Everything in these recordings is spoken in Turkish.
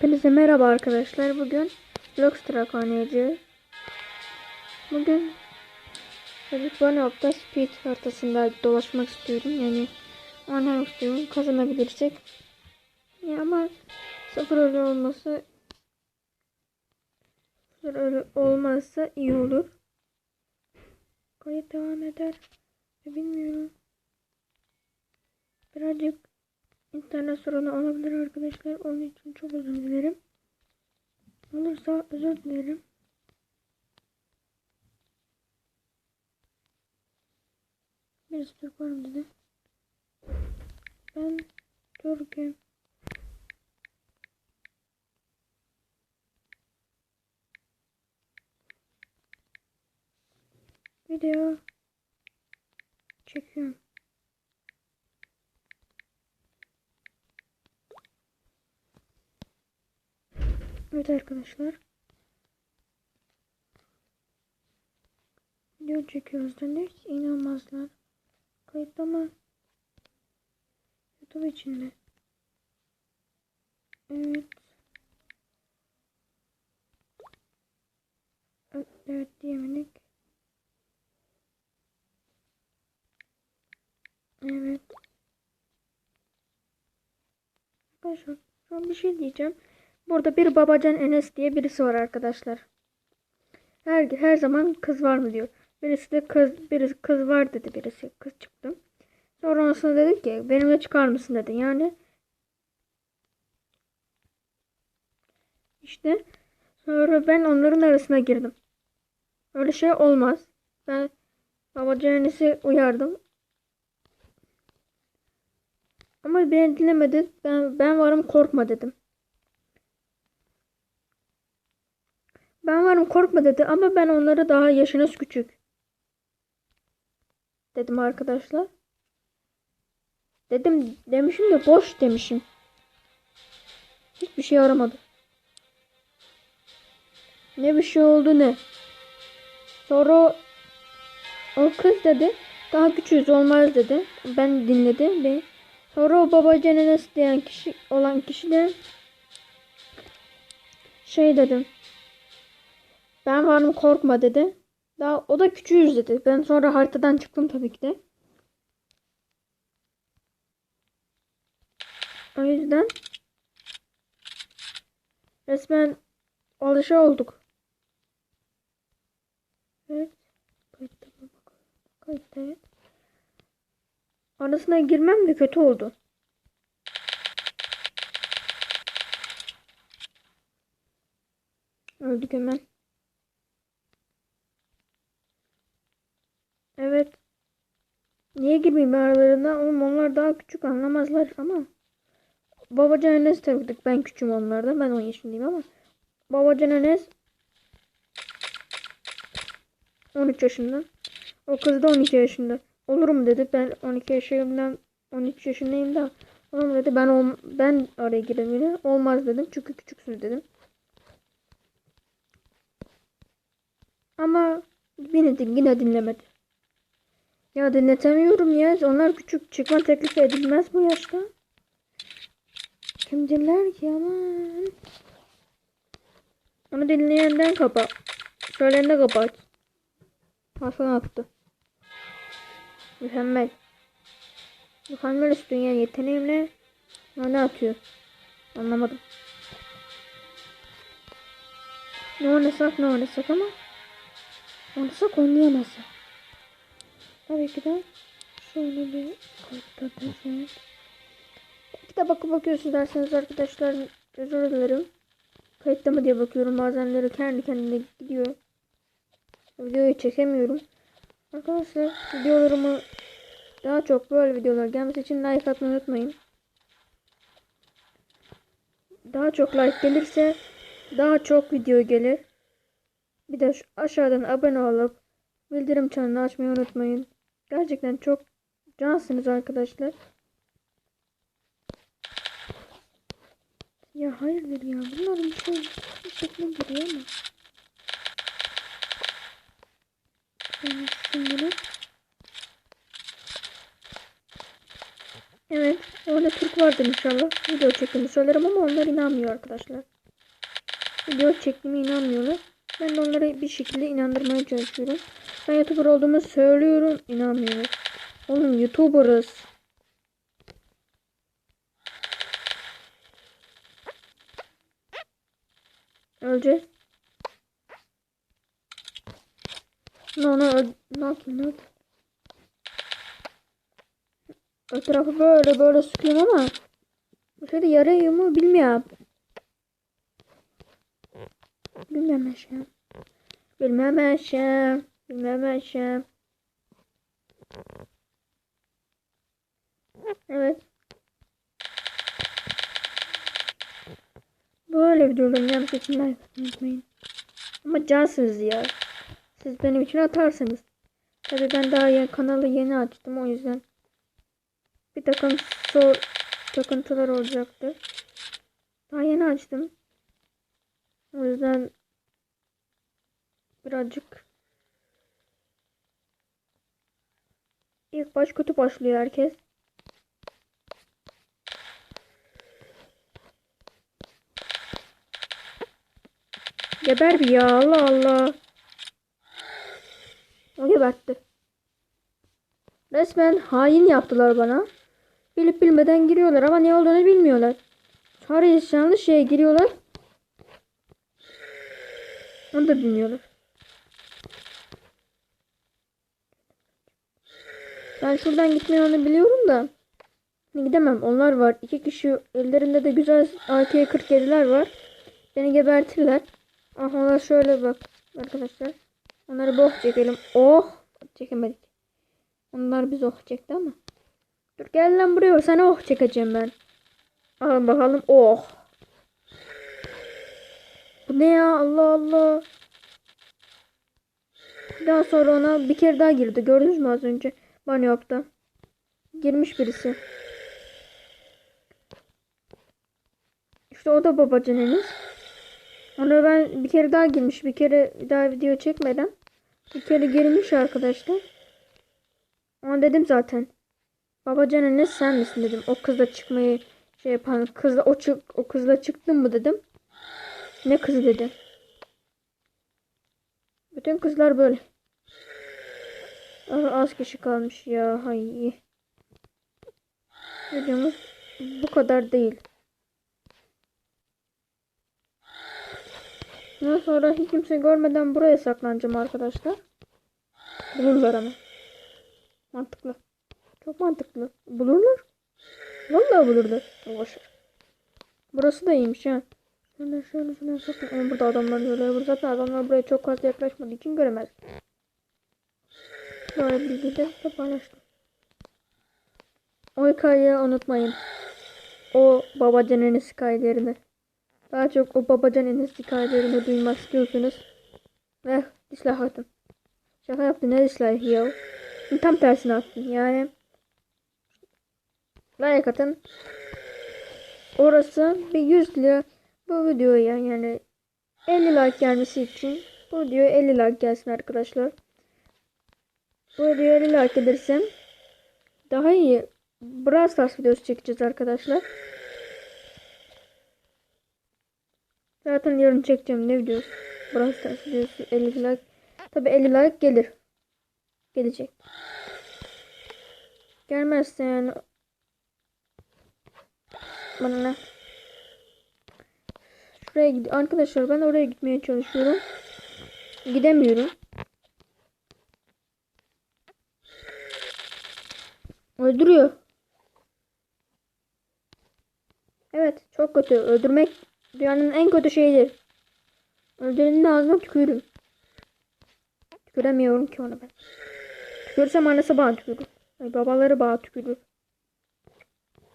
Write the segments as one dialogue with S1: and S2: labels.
S1: Hepinize merhaba arkadaşlar. Bugün Blockstruck oynayacağız. Bugün Çocuk Bonop'ta Speed haritasında dolaşmak istiyorum. Yani oynamak istiyorum. Kazanabilirsek. Ya ama sıfır ölü olması sıfır ölü olmazsa iyi olur. Kayıt devam eder. Bilmiyorum. Birazcık İnternet sorunu olabilir arkadaşlar. Onun için çok özür dilerim. Olursa özür dilerim. Birisi Türk var mı dedi. Ben Türk'üm. Video çekiyorum. Evet arkadaşlar. Video çekiyoruz dedik. İnanmazlar. Kayıtlama. YouTube içinde. Evet. Evet, evet diyemedik. Evet. Arkadaşlar şu an bir şey diyeceğim. Burada bir babacan Enes diye birisi var arkadaşlar. Her her zaman kız var mı diyor. Birisi de kız birisi kız var dedi birisi. Kız çıktı. Sonra ondan dedi ki benimle çıkar mısın dedi. Yani işte sonra ben onların arasına girdim. Öyle şey olmaz. Ben babacan Enes'i uyardım. Ama beni dinlemedi. Ben ben varım korkma dedim. Ben varım korkma dedi ama ben onlara daha yaşınız küçük. Dedim arkadaşlar. Dedim demişim de boş demişim. Hiçbir şey aramadı. Ne bir şey oldu ne. Sonra o kız dedi daha küçüğüz olmaz dedi. Ben dinledim ve sonra o babacan Enes diyen kişi olan kişi de şey dedim. Ben varım korkma dedi. Daha o da küçüğüz dedi. Ben sonra haritadan çıktım tabii ki de. O yüzden resmen alışa olduk. Evet. Kayıtta evet. Arasına girmem de kötü oldu. Öldük hemen. Evet. Niye girmeyeyim aralarına? Oğlum onlar daha küçük anlamazlar ama. Babacan Enes tabii ben küçüğüm onlardan. Ben 10 yaşındayım ama. Babacan Enes 13 yaşında. O kız da 12 yaşında. Olurum dedi. Ben 12 yaşındayım 13 yaşındayım da. Oğlum dedi ben ol, ben araya girelim yine. Olmaz dedim. Çünkü küçüksünüz dedim. Ama yine, yine dinlemedi. Ya dinletemiyorum ya. Onlar küçük çıkma teklifi edilmez bu yaşta. Kim dinler ki aman. Onu dinleyenden kapa. Söyleyende kapat. Hasan attı. Mükemmel. Mükemmel üstün yani yeteneğimle ne atıyor? Anlamadım. Ne oynasak ne oynasak ama oynasak oynayamazsak. De şöyle bir. Bir de bakıp bakıyorsunuz derseniz arkadaşlar özür dilerim. Kayıtta mı diye bakıyorum bazenleri kendi kendine gidiyor. Videoyu çekemiyorum. Arkadaşlar videolarımı daha çok böyle videolar gelmesi için like atmayı unutmayın. Daha çok like gelirse daha çok video gelir. Bir de aşağıdan abone olup bildirim çanını açmayı unutmayın. Gerçekten çok cansınız arkadaşlar. Ya hayırdır ya bunların bir şey bir. Ben şimdi Evet. Orada Türk vardır inşallah. Video çektiğimi söylerim ama onlar inanmıyor arkadaşlar. Video çektiğime inanmıyorlar. Ben de onları bir şekilde inandırmaya çalışıyorum. Ben YouTuber olduğumu söylüyorum. inanmıyorlar. Oğlum YouTuber'ız. Öleceğiz. Ne onu öl... Ne yapayım ne? Etrafı böyle böyle sıkıyorum ama bu şeyde yarıyor mu bilmiyorum. Bilmemişim. Bilmemişim. Bilmemişim. Evet. Böyle videoların için like atmayı unutmayın. Ama cansınız ya. Siz benim için atarsınız. Tabi ben daha yeni, kanalı yeni açtım o yüzden. Bir takım sor takıntılar olacaktı. Daha yeni açtım. O yüzden birazcık ilk baş kötü başlıyor herkes. Geber bir ya Allah Allah. O gebertti. Resmen hain yaptılar bana. Bilip bilmeden giriyorlar ama ne olduğunu bilmiyorlar. Sonra yanlış şeye giriyorlar. Onu da bilmiyorlar. Ben şuradan gitmeyi onu biliyorum da. Gidemem. Onlar var. İki kişi ellerinde de güzel AK-47'ler var. Beni gebertirler. Ah onlar şöyle bak arkadaşlar. Onları boh çekelim. Oh! Çekemedik. Onlar biz oh çekti ama. Dur gel lan buraya. Sana oh çekeceğim ben. Al bakalım. Oh. Bu ne ya? Allah Allah. Daha sonra ona bir kere daha girdi. Gördünüz mü az önce? Banyokta. Girmiş birisi. İşte o da babacın Enes. Ona ben bir kere daha girmiş. Bir kere daha video çekmeden. Bir kere girmiş arkadaşlar. Ona dedim zaten. Babacan Enes sen misin dedim. O kızla çıkmayı şey yapan kızla o çık o kızla çıktın mı dedim. Ne kızı dedi. Bütün kızlar böyle. Ah, az kişi kalmış ya. Hay. Videomuz bu kadar değil. Daha sonra hiç kimse görmeden buraya saklanacağım arkadaşlar. Bulurlar ama. Mantıklı. Çok mantıklı. Bulurlar. Vallahi bulurlar. Boşver. Burası da iyiymiş ha. Şöyle şöyle şöyle saklan. Ama burada adamlar böyle. Burada zaten adamlar buraya çok fazla yaklaşmadığı için göremez. Böyle bilgi de paylaştım. O hikayeyi unutmayın. O babacan Enes hikayelerini. Daha çok o babacan Enes hikayelerini duymak istiyorsunuz. Ve dislike atın. Şaka yaptın ne dislike ya? Tam tersini attın yani. Like atın. Orası bir 100 lira bu videoya yani 50 like gelmesi için bu videoya 50 like gelsin arkadaşlar. Bu videoya 50 like gelirsem daha iyi Brawl Stars videosu çekeceğiz arkadaşlar. Zaten yarın çekeceğim ne videosu? Brawl Stars videosu 50 like. Tabi 50 like gelir. Gelecek. Gelmezse yani bana ne? Şuraya gid arkadaşlar ben oraya gitmeye çalışıyorum. Gidemiyorum. Öldürüyor. Evet çok kötü. Öldürmek dünyanın en kötü şeyidir. Öldürenin ağzına tükürürüm. Tüküremiyorum ki ona ben. Tükürsem annesi bana tükürür. Ay, babaları bana tükürür.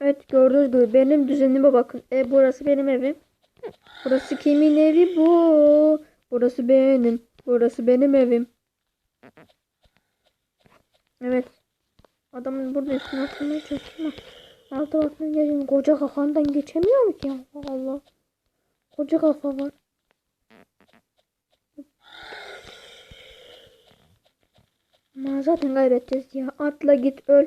S1: Evet gördüğünüz gibi benim düzenime bakın. E burası benim evim. Burası kimin evi bu? Burası benim. Burası benim evim. Evet. Adamın burada üstüne atlamaya çalışıyor ama alta bakmaya geçiyorum. Koca kafandan geçemiyor mu ki? Allah Allah. Koca kafa var. Ama zaten kaybedeceğiz ya. Atla git öl.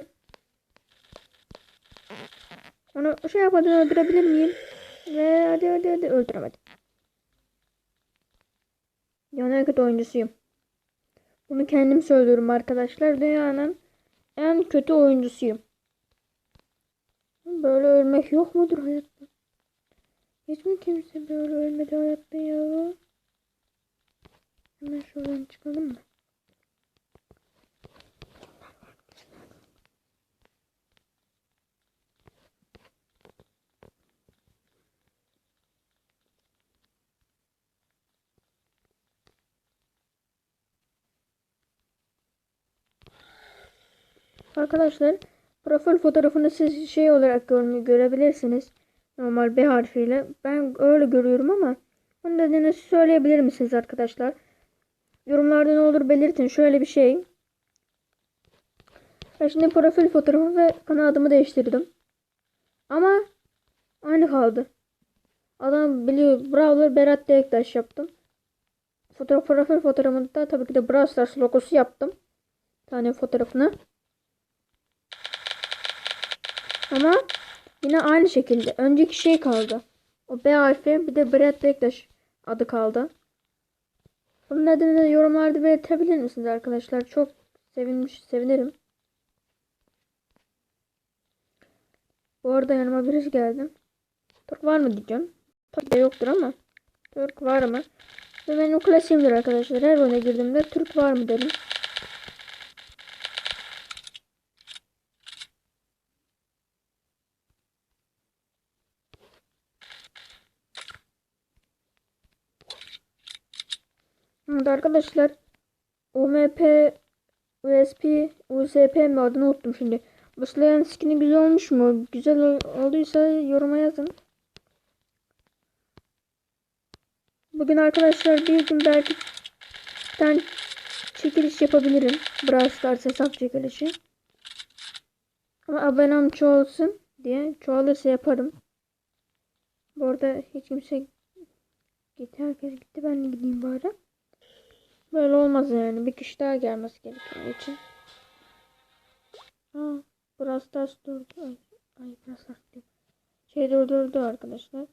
S1: Onu şey yapmadan öldürebilir miyim? Ve hadi hadi hadi öldüremedim. Dünyanın en kötü oyuncusuyum. Bunu kendim söylüyorum arkadaşlar. Dünyanın en kötü oyuncusuyum. Böyle ölmek yok mudur hayatta? Hiç mi kimse böyle ölmedi hayatta ya? Hemen şuradan çıkalım mı? Arkadaşlar profil fotoğrafını siz şey olarak görebilirsiniz. Normal B harfiyle. Ben öyle görüyorum ama bunun nedenini söyleyebilir misiniz arkadaşlar? Yorumlarda ne olur belirtin. Şöyle bir şey. Ben şimdi profil fotoğrafı ve kanal adımı değiştirdim. Ama aynı kaldı. Adam biliyor. Brawler Berat Deliktaş yaptım. Fotoğraf profil fotoğrafında tabii ki de Brawl logosu yaptım. Tane fotoğrafını. Ama yine aynı şekilde. Önceki şey kaldı. O B harfi bir de Brad Bektaş adı kaldı. Bunun nedeni de yorumlarda belirtebilir misiniz arkadaşlar? Çok sevinmiş, sevinirim. Bu arada yanıma birisi geldi. Türk var mı diyeceğim. Tabii de yoktur ama. Türk var mı? Ve benim klasiğimdir arkadaşlar. Her oyuna girdiğimde Türk var mı derim. Evet arkadaşlar OMP USP USP mi adını unuttum şimdi. Bu Slayer'ın skin'i güzel olmuş mu? Güzel ol- olduysa yoruma yazın. Bugün arkadaşlar bir gün belki bir çekiliş yapabilirim. Brawl Stars hesap çekilişi. Ama abonem çoğalsın diye çoğalırsa yaparım. Bu arada hiç kimse gitti. Herkes gitti. Ben de gideyim bari. Böyle olmaz yani. Bir kişi daha gelmesi gerekiyor için. Aa, Brawl Stars durdu. Ay, ay Brawl Stars. Şey durdurdu arkadaşlar.